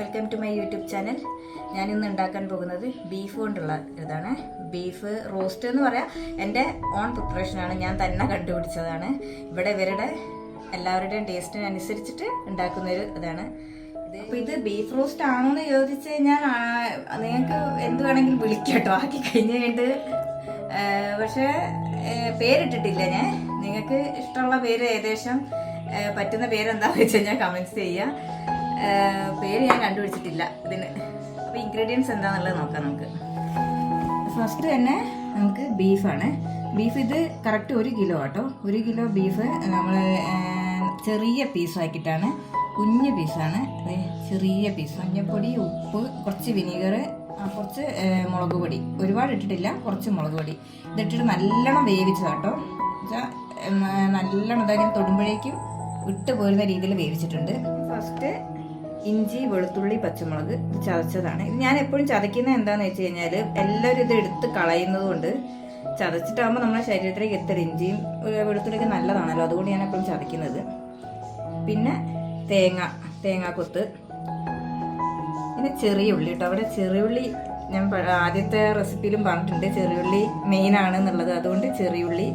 Welcome to my YouTube channel ഞാൻ ഇന്ന് ഉണ്ടാക്കാൻ പോകുന്നത് ബീഫ് കൊണ്ടുള്ള ഇതാണ്. ബീഫ് റോസ്റ്റ് എന്ന് പറയാം. എന്റെ ഓൺ പ്രിപ്പറേഷനാണ് ഞാൻ തന്നെ കണ്ടുപിടിച്ചതാണ്. ഇവിടെ ഇവരുടെ എല്ലാവരുടെയും ടേസ്റ്റിനനുസരിച്ചിട്ട് ഉണ്ടാക്കുന്ന ഒരു ഇതാണ്. ഇത് അപ്പോൾ ഇത് ബീഫ് റോസ്റ്റ് ആണോ എന്ന് ചോദിച്ചു കഴിഞ്ഞാൽ നിങ്ങൾക്ക് എന്ത് വേണമെങ്കിലും വിളിക്കട്ടോ കേട്ടോ ആക്കി കഴിഞ്ഞ് കഴിഞ്ഞിട്ട് പക്ഷേ പേരിട്ടിട്ടില്ല ഞാൻ. നിങ്ങൾക്ക് ഇഷ്ടമുള്ള പേര് ഏകദേശം പറ്റുന്ന പേരെന്താണെന്ന് വെച്ച് കഴിഞ്ഞാൽ കമൻസ് ചെയ്യുക. പേര് ഞാൻ കണ്ടുപിടിച്ചിട്ടില്ല ഇതിന്. അപ്പോൾ ഇൻഗ്രീഡിയൻസ് എന്താണെന്നുള്ളത് നോക്കാം നമുക്ക്. ഫസ്റ്റ് തന്നെ നമുക്ക് ബീഫാണ് ബീഫ് ഇത് കറക്റ്റ് ഒരു കിലോ കേട്ടോ ഒരു കിലോ ബീഫ് നമ്മൾ ചെറിയ പീസാക്കിയിട്ടാണ് കുഞ്ഞ് പീസാണ് ചെറിയ പീസ് മഞ്ഞപ്പൊടി ഉപ്പ് കുറച്ച് വിനീഗർ കുറച്ച് മുളക് പൊടി. ഒരുപാട് ഇട്ടിട്ടില്ല കുറച്ച് മുളക് പൊടി. ഇതിട്ടിട്ട് നല്ലോണം വേവിച്ചു കേട്ടോ നല്ലോണം ഇതായാലും തൊടുമ്പോഴേക്കും ഇട്ട് പോരുന്ന രീതിയിൽ വേവിച്ചിട്ടുണ്ട്. ഫസ്റ്റ് ഇഞ്ചി വെളുത്തുള്ളി പച്ചമുളക് ചതച്ചതാണ്. ഇത് ഞാൻ എപ്പോഴും ചതയ്ക്കുന്നത് എന്താണെന്ന് വെച്ച് കഴിഞ്ഞാൽ എല്ലാവരും ഇത് എടുത്ത് കളയുന്നത് കൊണ്ട് ചതച്ചിട്ടാകുമ്പോൾ നമ്മുടെ ശരീരത്തിലേക്ക് എത്ര ഇഞ്ചിയും വെളുത്തുള്ളിയൊക്കെ നല്ലതാണല്ലോ. അതുകൊണ്ട് ഞാൻ എപ്പോഴും ചതയ്ക്കുന്നത്. പിന്നെ തേങ്ങ തേങ്ങാക്കൊത്ത്. പിന്നെ ചെറിയ ഉള്ളി കേട്ടോ അവിടെ ചെറിയ ഉള്ളി ഞാൻ ആദ്യത്തെ റെസിപ്പിയിലും പറഞ്ഞിട്ടുണ്ട്. ചെറിയുള്ളി മെയിൻ ആണ് എന്നുള്ളത്. അതുകൊണ്ട് ചെറിയുള്ളി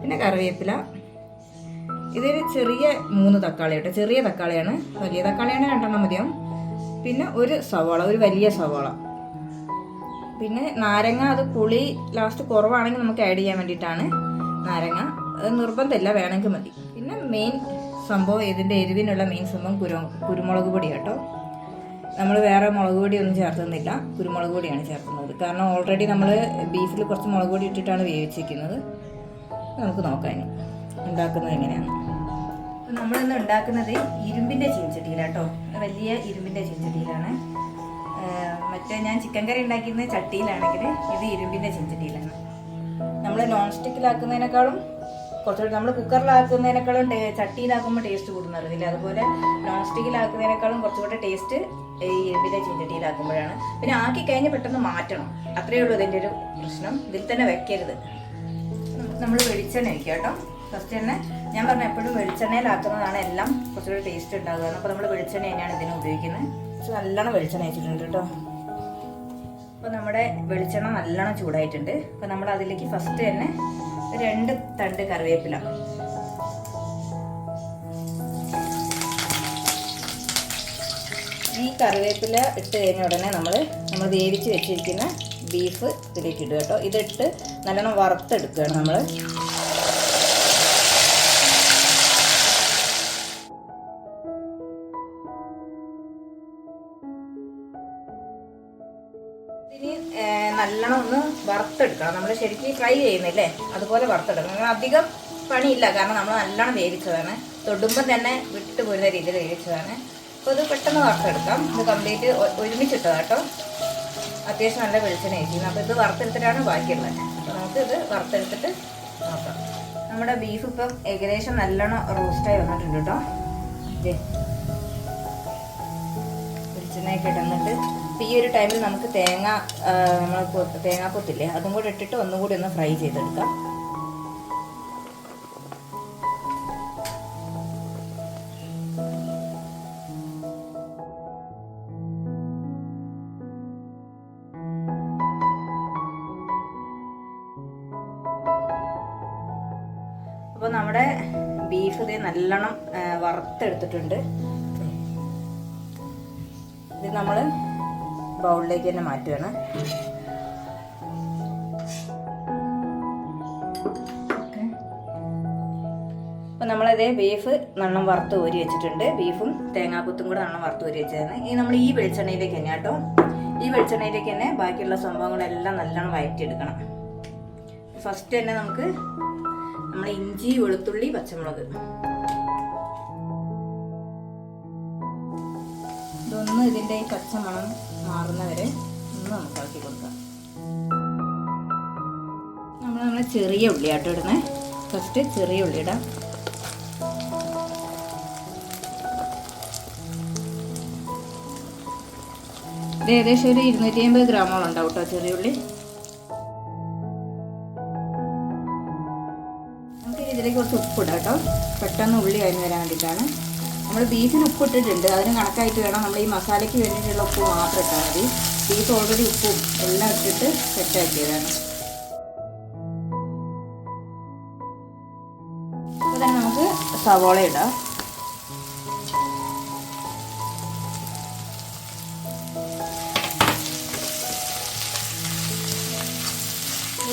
പിന്നെ കറിവേപ്പില ഇതൊരു ചെറിയ മൂന്ന് തക്കാളി കേട്ടോ ചെറിയ തക്കാളിയാണ്. വലിയ തക്കാളിയാണ് രണ്ടെണ്ണം മതിയാവും. പിന്നെ ഒരു സവാള ഒരു വലിയ സവാള. പിന്നെ നാരങ്ങ അത് പുളി ലാസ്റ്റ് കുറവാണെങ്കിൽ നമുക്ക് ആഡ് ചെയ്യാൻ വേണ്ടിയിട്ടാണ്. നാരങ്ങ അത് നിർബന്ധമില്ല വേണമെങ്കിൽ മതി. പിന്നെ മെയിൻ സംഭവം ഇതിന്റെ എരിവിനുള്ള മെയിൻ സംഭവം കുരു കുരുമുളക് പൊടി കേട്ടോ നമ്മൾ വേറെ മുളക് പൊടി ഒന്നും ചേർത്തുന്നില്ല. കുരുമുളക് പൊടിയാണ് ചേർക്കുന്നത്. കാരണം ഓൾറെഡി നമ്മൾ ബീഫിൽ കുറച്ച് മുളക് പൊടി ഇട്ടിട്ടാണ് വേവിച്ചിരിക്കുന്നത്. നമുക്ക് നോക്കാം ഉണ്ടാക്കുന്നത് എങ്ങനെയാണ് നമ്മളിന്ന് ഉണ്ടാക്കുന്നത് ഇരുമ്പിന്റെ ചീൻചട്ടിയിലാട്ടോ വലിയ ഇരുമ്പിന്റെ ചീൻചട്ടിയിലാണ് മറ്റേ ഞാൻ ചിക്കൻ കറി ഉണ്ടാക്കിയിരുന്ന ചട്ടിയിലാണെങ്കിൽ ഇത് ഇരുമ്പിന്റെ ചീൻചട്ടിയിലാണ് നമ്മൾ നോൺ സ്റ്റിക്കിലാക്കുന്നതിനേക്കാളും കുറച്ചുകൂടി നമ്മൾ കുക്കറിലാക്കുന്നതിനേക്കാളും ചട്ടിയിലാക്കുമ്പോൾ ടേസ്റ്റ് കൂടുന്നറിയില്ല അതുപോലെ നോൺ സ്റ്റിക്കിലാക്കുന്നതിനേക്കാളും കുറച്ചുകൂടെ ടേസ്റ്റ് ഈ ഇരുമ്പിന്റെ ചീൻചട്ടിയിലാക്കുമ്പോഴാണ് പിന്നെ ആക്കി കഴിഞ്ഞ് പെട്ടെന്ന് മാറ്റണം. അത്രയേ ഉള്ളൂ ഇതിന്റെ ഒരു പ്രശ്നം. ഇതിൽ തന്നെ വെക്കരുത്. നമ്മൾ വെളിച്ചെണ്ണ വയ്ക്കാം കേട്ടോ. ഫസ്റ്റ് തന്നെ ഞാൻ പറഞ്ഞ എപ്പോഴും വെളിച്ചെണ്ണയിലാക്കുന്നതാണ് എല്ലാം കുറച്ചുകൂടി ടേസ്റ്റ് ഉണ്ടാകുക അപ്പോൾ നമ്മൾ വെളിച്ചെണ്ണ തന്നെയാണ് ഇതിന് ഉപയോഗിക്കുന്നത്. നല്ലോണം വെളിച്ചെണ്ണ വെച്ചിട്ടുണ്ട് കേട്ടോ. അപ്പോൾ നമ്മുടെ വെളിച്ചെണ്ണ നല്ലോണം ചൂടായിട്ടുണ്ട്. അപ്പോൾ നമ്മൾ അതിലേക്ക് ഫസ്റ്റ് തന്നെ രണ്ട് തണ്ട് കറിവേപ്പില. ഈ കറിവേപ്പില ഇട്ട് കഴിഞ്ഞ ഉടനെ നമ്മൾ നമ്മൾ വേവിച്ച് വെച്ചിരിക്കുന്ന ബീഫ് ഇതിലേക്ക് ഇടുക കേട്ടോ. ഇതിട്ട് നല്ലോണം വറുത്തെടുക്കുകയാണ് നമ്മൾ നല്ലോണം ഒന്ന് വറുത്തെടുക്കണം. നമ്മൾ ശരിക്കും ഫ്രൈ ചെയ്യുന്നില്ലേ അതുപോലെ വറുത്തെടുക്കണം. നിങ്ങൾ അധികം പണിയില്ല. കാരണം നമ്മൾ നല്ലോണം വേവിച്ചതാണ്. തൊടുമ്പം തന്നെ വിട്ടു പോരുന്ന രീതിയിൽ വേവിച്ചതാണ്. അപ്പോൾ ഇത് പെട്ടെന്ന് വറുത്തെടുക്കാം. ഇത് കംപ്ലീറ്റ് ഒരുമിച്ചിട്ടതാണ് കേട്ടോ അത്യാവശ്യം നല്ല വെളിച്ചെണ്ണ കഴിക്കുന്നത് അപ്പോൾ ഇത് വറുത്തെടുത്തിട്ടാണ് ബാക്കിയുള്ളത്. അപ്പോൾ നമുക്ക് ഇത് വറുത്തെടുത്തിട്ട് നോക്കാം. നമ്മുടെ ബീഫ് ഇപ്പം ഏകദേശം നല്ലോണം റോസ്റ്റായി വന്നിട്ടുണ്ട് കേട്ടോ വെളിച്ചെണ്ണയൊക്കെ ഇടുന്നിട്ട് ഇപ്പം ഈ ഒരു ടൈമിൽ നമുക്ക് തേങ്ങ നമ്മൾ തേങ്ങാപ്പൊത്തില്ലേ അതും കൂടെ ഇട്ടിട്ട് ഒന്നും കൂടി ഒന്ന് ഫ്രൈ ചെയ്തെടുക്കാം. അപ്പോൾ നമ്മുടെ ബീഫ് ഇത് നല്ലോണം വറുത്തെടുത്തിട്ടുണ്ട്. ഇത് നമ്മൾ ബൗളിലേക്ക് തന്നെ മാറ്റുകയാണ് അപ്പം നമ്മളതേ ബീഫ് നണ്ണം വറുത്ത് ഊരി വെച്ചിട്ടുണ്ട്. ബീഫും തേങ്ങാക്കുത്തും കൂടെ നണ്ണം വറുത്ത് ഊരി വെച്ചതാണ്. ഇനി നമ്മൾ ഈ വെളിച്ചെണ്ണയിലേക്ക് തന്നെ കേട്ടോ. ഈ വെളിച്ചെണ്ണയിലേക്ക് തന്നെ ബാക്കിയുള്ള സംഭവങ്ങളെല്ലാം നല്ലോണം വഴറ്റിയെടുക്കണം ഫസ്റ്റ് തന്നെ നമുക്ക് നമ്മൾ ഇഞ്ചി വെളുത്തുള്ളി പച്ചമുളക്. ഇതൊന്ന് ഇതിന്റെ ഈ പച്ചമണം മാറുന്നവരെ ഒന്ന് നമുക്ക് ഇളക്കി കൊടുക്കാം നമ്മൾ നമ്മൾ ചെറിയ ഉള്ളിയാട്ടോ ഇടുന്നത് ഫസ്റ്റ് ചെറിയ ഉള്ളി ഇടാം. ഇത് ഏകദേശം ഒരു ഇരുന്നൂറ്റി അമ്പത് ഗ്രാമോളം ഉണ്ടാവും കേട്ടോ ചെറിയ ഉള്ളി. നമുക്ക് ഇതിലേക്ക് കുറച്ച് ഉപ്പിടാം കേട്ടോ പെട്ടെന്ന് ഉള്ളി കഴിഞ്ഞ് വരാൻ വേണ്ടിയിട്ടാണ്. നമ്മൾ ബീഫിന് ഉപ്പ് ഇട്ടിട്ടുണ്ട് അതിന് കണക്കായിട്ട് വേണം നമ്മൾ ഈ മസാലയ്ക്ക് വേണ്ടിയിട്ടുള്ള ഉപ്പ് മാത്രം ഇട്ടാൽ മതി. ബീഫ് ഓൾറെഡി ഉപ്പും എല്ലാം ഇട്ടിട്ട് സെറ്റാക്കിയതാണ് തന്നെ നമുക്ക് സവോള ഇടാം.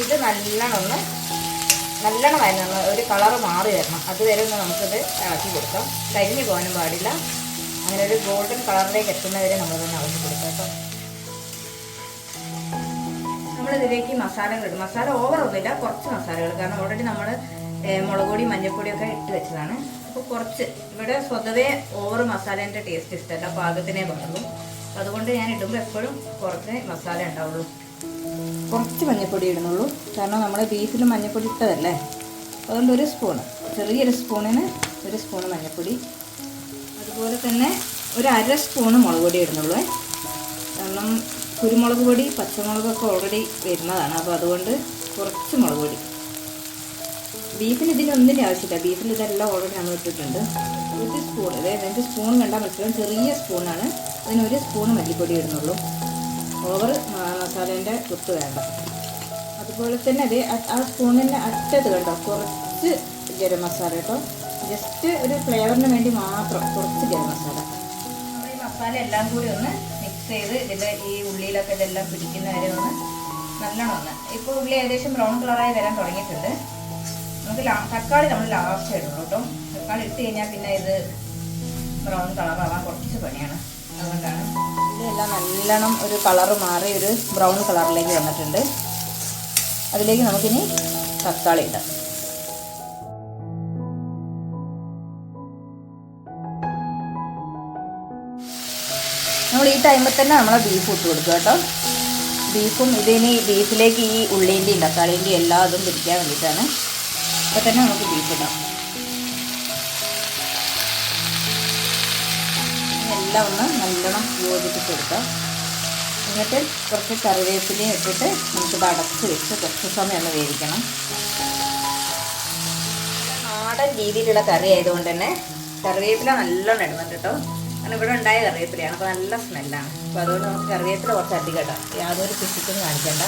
ഇത് നല്ലോണം നല്ലോണം വരണം ഒരു കളറ് മാറി വരണം. അതുവരെ ഒന്ന് നമുക്കിത് ഇളക്കി കൊടുക്കാം. കരിഞ്ഞു പോകാനും പാടില്ല. അങ്ങനെ ഒരു ഗോൾഡൻ കളറിലേക്ക് എത്തുന്നവരെ നമ്മളതൊന്ന് ഇളക്കി കൊടുക്കാം കേട്ടോ. നമ്മളിതിലേക്ക് മസാലകൾ ഇടും. മസാല ഓവറൊന്നുമില്ല കുറച്ച് മസാലകൾ. കാരണം ഓൾറെഡി നമ്മൾ മുളക് പൊടി മഞ്ഞൾപ്പൊടിയൊക്കെ ഇട്ട് വെച്ചതാണ്. അപ്പോൾ കുറച്ച്. ഇവിടെ സ്വതവേ ഓവർ മസാലേന്റെ ടേസ്റ്റ് ഇഷ്ടമല്ല പാകത്തിനേ പാടുള്ളൂ അതുകൊണ്ട് ഞാൻ ഇടുമ്പോൾ എപ്പോഴും കുറച്ച് മസാല ഉണ്ടാവുള്ളൂ. കുറച്ച് മഞ്ഞൾപ്പൊടി ഇടുന്നുള്ളൂ. കാരണം നമ്മൾ ബീഫിൽ മഞ്ഞൾപ്പൊടി ഇട്ടതല്ലേ? അതുകൊണ്ട് ഒരു സ്പൂണ് ചെറിയൊരു സ്പൂണിന് ഒരു സ്പൂണ് മഞ്ഞൾപ്പൊടി അതുപോലെ തന്നെ ഒരു അര സ്പൂണ് മുളക് പൊടി ഇടുന്നുള്ളൂ. കാരണം കുരുമുളക് പൊടി പച്ചമുളകൊക്കെ ഓൾറെഡി വരുന്നതാണ്. അപ്പോൾ അതുകൊണ്ട് കുറച്ച് മുളക് പൊടി. ബീഫിന് ഇതിനൊന്നിന്റെ ആവശ്യമില്ല. ബീഫിൽ ഇതെല്ലാം ഓൾറെഡി നമ്മൾ ഇട്ടിട്ടുണ്ട്. ഒരു സ്പൂൺ അതായത് രണ്ട് സ്പൂൺ കണ്ടാൽ മനസ്സിലാവും ചെറിയ സ്പൂണാണ് അതിന് ഒരു സ്പൂൺ മല്ലിപ്പൊടി ഇടുന്നുള്ളൂ. ഓവർ മസാലേന്റെ കുത്ത് വേണ്ട അതുപോലെ തന്നെ അത് ആ- സ്പൂണിന്റെ അറ്റത്ത് കണ്ടോ? കുറച്ച് ഗരം മസാല കേട്ടോ. ജസ്റ്റ് ഒരു ഫ്ലേവറിന് വേണ്ടി മാത്രം കുറച്ച് ഗരം മസാല. നമ്മൾ ഈ മസാല എല്ലാം കൂടി ഒന്ന് മിക്സ് ചെയ്ത് ഇതിന്റെ ഈ ഉള്ളിയിലൊക്കെ ഇതെല്ലാം പിടിക്കുന്ന വരെ ഒന്ന് നല്ലോണം ഒന്ന്. ഇപ്പോൾ ഉള്ളി ഏകദേശം ബ്രൗൺ കളറായി വരാൻ തുടങ്ങിയിട്ടുണ്ട്. നമുക്ക് തക്കാളി നമ്മൾ ലാസ്റ്റ് ഇടുള്ളൂ കേട്ടോ. തക്കാളി ഇട്ട് കഴിഞ്ഞാൽ പിന്നെ ഇത് ബ്രൗൺ കളറാവാൻ കുറച്ച് പണിയാണ്. അതുകൊണ്ടാണ് ഇതെല്ലാം നല്ലോണം ഒരു കളറ് മാറി ഒരു ബ്രൗൺ കളറിലേക്ക് വന്നിട്ടുണ്ട്. അതിലേക്ക് നമുക്കിനി തക്കാളി ഇടാം. നമ്മൾ ഈ ടൈമിൽ തന്നെ നമ്മളെ ബീഫ് ഇട്ട് കൊടുക്കുക കേട്ടോ. ബീഫും ഇതിനി ബീഫിലേക്ക് ഈ ഉള്ളീന്റെയും തക്കാളീന്റെയും എല്ലാ അതും പിടിക്കാൻ വേണ്ടിയിട്ടാണ്. അപ്പോൾ തന്നെ നമുക്ക് ബീഫ് ഇടാം. എല്ലാം ഒന്ന് നല്ലോണം യോജിപ്പിച്ച് കൊടുക്കാം. എന്നിട്ട് കുറച്ച് കറിവേപ്പിലയും ഇട്ടിട്ട് നമുക്കിത് അടച്ച് വെച്ച് കുറച്ച് സമയം ഒന്ന് വേവിക്കണം. നാടൻ രീതിയിലുള്ള കറി ആയതുകൊണ്ട് തന്നെ കറിവേപ്പില നല്ലോണം ഇടുന്നുണ്ട് കേട്ടോ. കാരണം ഇവിടെ ഉണ്ടായ കറിവേപ്പിലയാണ് അപ്പോൾ നല്ല സ്മെല്ലാണ്. അപ്പോൾ അതുകൊണ്ട് നമുക്ക് കറിവേപ്പില കുറച്ച് അധികം ഇടാം. യാതൊരു പിശുക്കും കാണിക്കണ്ട.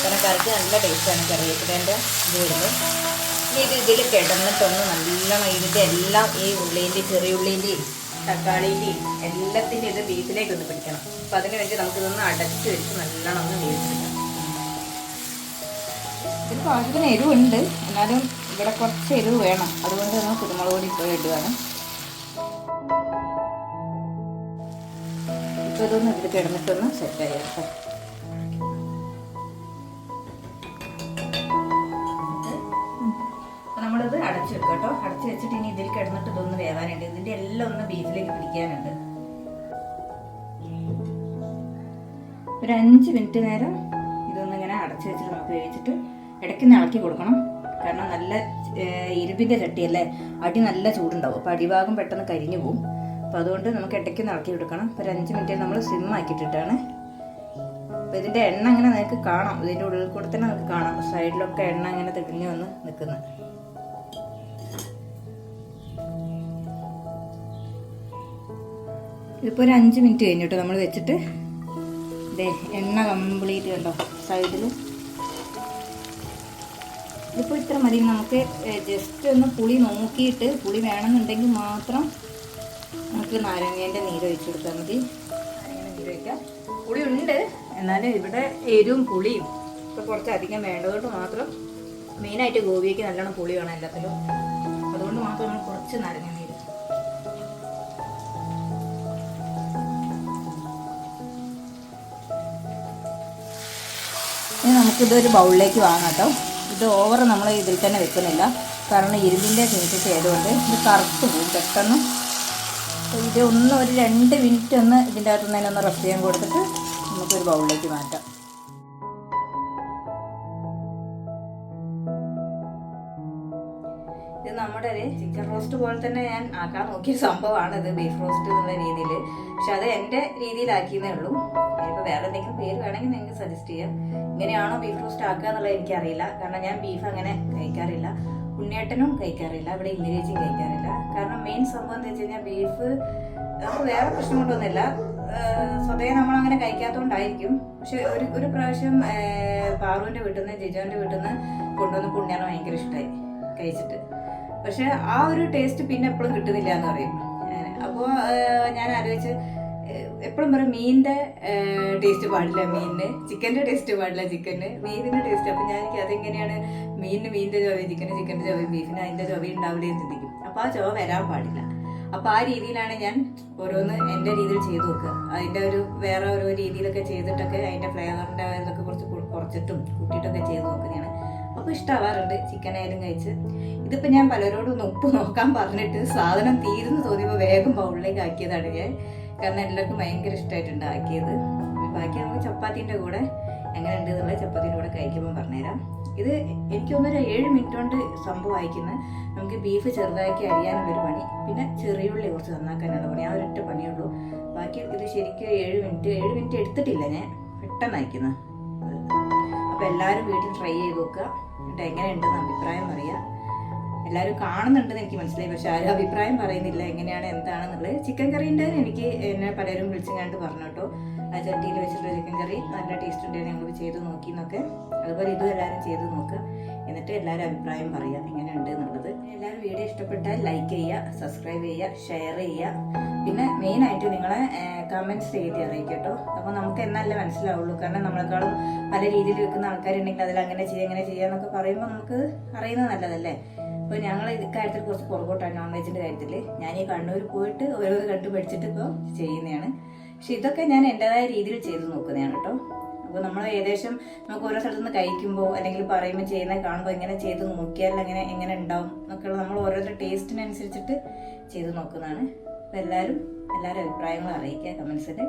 കാരണം കറിക്ക് നല്ല ടേസ്റ്റാണ് കറിവേപ്പിലേന്റെ ഇത് വരുന്നത്. ഇനി ഇത് ഇതിൽ കിടന്നിട്ടൊന്ന് നല്ലോണം ഇതിന്റെ എല്ലാം ഈ ഉള്ളീന്റെ ചെറിയ ഉള്ളീന്റെയും തക്കാളിന്റെയും എല്ലാത്തിന്റെയും ഇത് ബീഫിലേക്ക് ഒന്ന് പിടിക്കണം. അപ്പോൾ അതിന് വേണ്ടി നമുക്കിതൊന്ന് അടച്ച് വെച്ച് നല്ലോണം ഒന്ന് വേവിച്ചെടുക്കാം. ഇതിന് പാചകത്തിന് എരിവുണ്ട്. എന്നാലും ഇവിടെ കുറച്ച് എരിവ് വേണം. അതുകൊണ്ട് നമ്മൾ കുരുമുളക് പൊടി ഇപ്പോൾ ഇടുകയാണ്. ഇപ്പോൾ ഇതൊന്ന് ഇതിൽ കിടന്നിട്ടൊന്ന് സെറ്റായി കേട്ടോ നമ്മളിത് അടച്ചു വെക്കും കേട്ടോ. അടച്ചു വെച്ചിട്ട് ഇനി ഇതിൽ കിടന്നിട്ട് ഇതൊന്ന് വേവാനുണ്ട്. ഇതിന്റെ എല്ലാം ഒന്ന് ബീഫിലേക്ക് പിടിക്കാനുണ്ട്. ഒരു അഞ്ച് മിനിറ്റ് നേരം ഇതൊന്ന് ഇങ്ങനെ അടച്ചു വെച്ചിട്ട് നമുക്ക് വേവിച്ചിട്ട് ഇടയ്ക്ക് ഇളക്കി കൊടുക്കണം. കാരണം നല്ല ഇരുമ്പിന്റെ ചട്ടിയല്ലേ? അടി നല്ല ചൂടുണ്ടാവും. അപ്പോൾ അടിഭാഗം പെട്ടെന്ന് കരിഞ്ഞു പോകും അപ്പോൾ അതുകൊണ്ട് നമുക്ക് ഇടയ്ക്ക് ഇളക്കി കൊടുക്കണം. ഒരു അഞ്ച് മിനിറ്റ് നമ്മൾ സിം ആക്കിയിട്ടിട്ടാണ്. അപ്പോൾ ഇതിന്റെ എണ്ണ അങ്ങനെ നിങ്ങൾക്ക് കാണാം. ഇതിന്റെ ഉള്ളിൽ കൂടെ തന്നെ നമുക്ക് കാണാം. സൈഡിലൊക്കെ എണ്ണ അങ്ങനെ തെളിഞ്ഞു വന്ന് നിൽക്കുന്നത് ഇതിപ്പോൾ ഒരു അഞ്ച് മിനിറ്റ് കഴിഞ്ഞിട്ട് നമ്മൾ വെച്ചിട്ട്? ദേ എണ്ണ കംപ്ലീറ്റ് കണ്ടോ? സൈഡിൽ ഇതിപ്പോൾ ഇത്ര മതി. നമുക്ക് ജസ്റ്റ് ഒന്ന് പുളി നോക്കിയിട്ട് പുളി വേണമെന്നുണ്ടെങ്കിൽ മാത്രം നമുക്ക് നാരങ്ങേന്റെ നീര് ഒഴിച്ചു കൊടുത്താൽ മതി. നാരങ്ങേന്റെ നീര് ഒഴിക്കാം. പുളി ഉണ്ട്. എന്നാലും ഇവിടെ എരിവും പുളിയും ഇപ്പോൾ കുറച്ച് അധികം വേണ്ടതുകൊണ്ട് മാത്രം മെയിനായിട്ട് ഗോപിയയ്ക്ക് നല്ലോണം പുളി വേണം എല്ലാത്തിലും. അതുകൊണ്ട് മാത്രം നമ്മൾ കുറച്ച് നാരങ്ങ നീര് ഇനി നമുക്കിതൊരു ബൗളിലേക്ക് വാങ്ങാം കേട്ടോ. ഇത് ഓവർ നമ്മൾ ഇതിൽ തന്നെ വെക്കുന്നില്ല. കാരണം ഇരുമ്പിന്റെ ഫിനിഷിങ് ആയതുകൊണ്ട് ഇത് കറുത്ത് പോകും പെട്ടെന്ന്. ഇത് ഒന്ന് ഒരു രണ്ട് മിനിറ്റ് ഒന്ന് ഇതിന്റെ അകത്ത് നിന്ന് ഒന്ന് റെസ്റ്റ് ചെയ്യാൻ കൊടുത്തിട്ട് നമുക്കൊരു ബൗളിലേക്ക് മാറ്റാം. ഇത് നമ്മുടെ ഒരു ചിക്കൻ റോസ്റ്റ് പോലെ തന്നെ ഞാൻ ആക്കാൻ നോക്കിയ സംഭവമാണ് ഇത് ബീഫ് റോസ്റ്റ് എന്നുള്ള രീതിയിൽ പക്ഷെ അത് എന്റെ രീതിയിലാക്കിയെന്നേ ഉള്ളൂ. വേറെ എന്തെങ്കിലും പേര് വേണമെങ്കിൽ നിങ്ങൾക്ക് സജസ്റ്റ് ചെയ്യാം. ഇങ്ങനെയാണോ ബീഫ് റോസ്റ്റ് ആക്കുക എന്നുള്ളത് എനിക്കറിയില്ല. കാരണം ഞാൻ ബീഫ് അങ്ങനെ കഴിക്കാറില്ല. ഉണ്ണിയേട്ടനും കഴിക്കാറില്ല. ഇവിടെ ഇന്നിരേച്ചും കഴിക്കാറില്ല. കാരണം മെയിൻ സംഭവം എന്താ വെച്ച് കഴിഞ്ഞാൽ ബീഫ് നമുക്ക് വേറെ പ്രശ്നം കൊണ്ടൊന്നുമില്ല നമ്മൾ നമ്മളങ്ങനെ കഴിക്കാത്തതുകൊണ്ടായിരിക്കും പക്ഷെ ഒരു ഒരു പ്രാവശ്യം പാറുവിന്റെ വീട്ടിൽ നിന്ന് ജിജോന്റെ വീട്ടിൽ നിന്ന് കൊണ്ടുവന്ന് പുണ്യാണ് ഭയങ്കര ഇഷ്ടമായി കഴിച്ചിട്ട്. പക്ഷെ ആ ഒരു ടേസ്റ്റ് പിന്നെ എപ്പോഴും കിട്ടുന്നില്ല എന്ന് പറയും. അപ്പോൾ ഞാൻ ആലോചിച്ച് എപ്പോഴും പറയും മീനിന്റെ ടേസ്റ്റ് പാടില്ല മീനിന്. ചിക്കന്റെ ടേസ്റ്റ് പാടില്ല ചിക്കന്. മീനിന്റെ ടേസ്റ്റ് അപ്പൊ ഞാൻ എനിക്ക് അതെങ്ങനെയാണ് മീനിന് മീനിന്റെ ചൊവ ചിക്കന് ചിക്കന്റെ ചൊവ ബീഫിന് അതിന്റെ ചൊവ ഉണ്ടാവില്ലേ ചിന്തിക്കും. അപ്പൊ ആ ചൊവ വരാൻ പാടില്ല. അപ്പൊ ആ രീതിയിലാണ് ഞാൻ ഓരോന്ന് എന്റെ രീതിയിൽ ചെയ്തു നോക്കുക. അതിന്റെ ഒരു വേറെ ഓരോ രീതിയിലൊക്കെ ചെയ്തിട്ടൊക്കെ അതിന്റെ ഫ്ലേവറിന്റെ ഇതൊക്കെ കുറച്ച് കുറച്ചിട്ടും കൂട്ടിയിട്ടൊക്കെ ചെയ്ത് നോക്കുന്നതാണ്. അപ്പൊ ഇഷ്ടമാവാറുണ്ട് ചിക്കൻ ആയാലും കഴിച്ച്. ഇതിപ്പോ ഞാൻ പലരോടും ഒന്ന് ഉപ്പ് നോക്കാൻ പറഞ്ഞിട്ട് സാധനം തീരുന്നു തോന്നിയപ്പോൾ വേഗം ബൗളിലേക്ക് ആക്കിയതാണ് ഞാൻ. കാരണം എല്ലാവർക്കും ഭയങ്കര ഇഷ്ടമായിട്ടുണ്ട് ആക്കിയത് ബാക്കി നമുക്ക് ചപ്പാത്തിന്റെ കൂടെ എങ്ങനെ ഉണ്ട് എന്നുള്ളത് ചപ്പാത്തിന്റെ കൂടെ കഴിക്കുമ്പോൾ പറഞ്ഞുതരാം. ഇത് എനിക്ക് തോന്നുന്നൊരു ഏഴ് മിനിറ്റ് കൊണ്ട് സംഭവം അയക്കുന്നത് നമുക്ക് ബീഫ് ചെറുതാക്കി ഒരു പണി പിന്നെ ചെറിയുള്ളി കുറച്ച് നന്നാക്കാനുള്ള പണി. ആ ഒരൊറ്റ പണിയുള്ളൂ ബാക്കി ഇത് ശരിക്കും ഏഴ് മിനിറ്റ് ഏഴ് മിനിറ്റ് എടുത്തിട്ടില്ല ഞാൻ. പെട്ടെന്ന് അയക്കുന്നത് അപ്പോൾ എല്ലാവരും വീട്ടിൽ ട്രൈ ചെയ്ത് നോക്കുക. എന്നിട്ട് എങ്ങനെയുണ്ടെന്ന് അഭിപ്രായം പറയാം എല്ലാവരും കാണുന്നുണ്ടെന്ന് എനിക്ക് മനസ്സിലായി. പക്ഷെ ആരും അഭിപ്രായം പറയുന്നില്ല എങ്ങനെയാണ് എന്താണെന്നുള്ളത്. ചിക്കൻ കറീന്റെ എനിക്ക് എന്നെ പലരും വിളിച്ചും കണ്ട് പറഞ്ഞു കേട്ടോ. ചട്ടിയിൽ വെച്ചിട്ടുള്ള ചിക്കൻ കറി നല്ല ടേസ്റ്റ് ഉണ്ടായിരുന്നു ഞങ്ങൾ ചെയ്ത് നോക്കി എന്നൊക്കെ. അതുപോലെ ഇതും എല്ലാവരും ചെയ്ത് നോക്കുക എന്നിട്ട് എല്ലാവരും അഭിപ്രായം പറയുക എങ്ങനെയുണ്ട് എന്നുള്ളത്. എല്ലാവരും വീഡിയോ ഇഷ്ടപ്പെട്ടാൽ ലൈക്ക് ചെയ്യുക സബ്സ്ക്രൈബ് ചെയ്യുക ഷെയർ ചെയ്യുക. പിന്നെ മെയിനായിട്ട് നിങ്ങളെ കമന്റ്സ് എഴുതി അറിയിക്കും കേട്ടോ. അപ്പോൾ നമുക്ക് എന്നല്ലേ മനസ്സിലാവുള്ളൂ. കാരണം നമ്മളെക്കാളും പല രീതിയിൽ വെക്കുന്ന ആൾക്കാരുണ്ടെങ്കിൽ അതിൽ അങ്ങനെ ചെയ്യുക അങ്ങനെ ചെയ്യുക എന്നൊക്കെ പറയുമ്പോൾ നമുക്ക് അറിയുന്നത് നല്ലതല്ലേ? അപ്പോൾ ഞങ്ങൾ ഇക്കാര്യത്തിൽ കുറച്ച് പുറകോട്ടാണ് നോൺ വെജിന്റെ കാര്യത്തിൽ ഞാൻ ഈ കണ്ണൂർ പോയിട്ട് ഓരോ കണ്ടു പഠിച്ചിട്ട് ഇപ്പോൾ ചെയ്യുന്നതാണ്. പക്ഷെ ഇതൊക്കെ ഞാൻ എന്റെതായ രീതിയിൽ ചെയ്ത് നോക്കുന്നതാണ് കേട്ടോ. അപ്പോൾ നമ്മൾ ഏകദേശം നമുക്ക് ഓരോ സ്ഥലത്ത് നിന്ന് കഴിക്കുമ്പോൾ അല്ലെങ്കിൽ പറയുമ്പോൾ ചെയ്യുന്ന കാണുമ്പോൾ എങ്ങനെ ചെയ്ത് നോക്കിയാൽ അങ്ങനെ എങ്ങനെ ഉണ്ടാവും എന്നൊക്കെയുള്ള നമ്മൾ ഓരോരുത്തരുടെ ടേസ്റ്റിനനുസരിച്ചിട്ട് ചെയ്ത് നോക്കുന്നതാണ്. അപ്പോൾ എല്ലാവരും എല്ലാവരും അഭിപ്രായങ്ങൾ അറിയിക്കുക കമൻസിൽ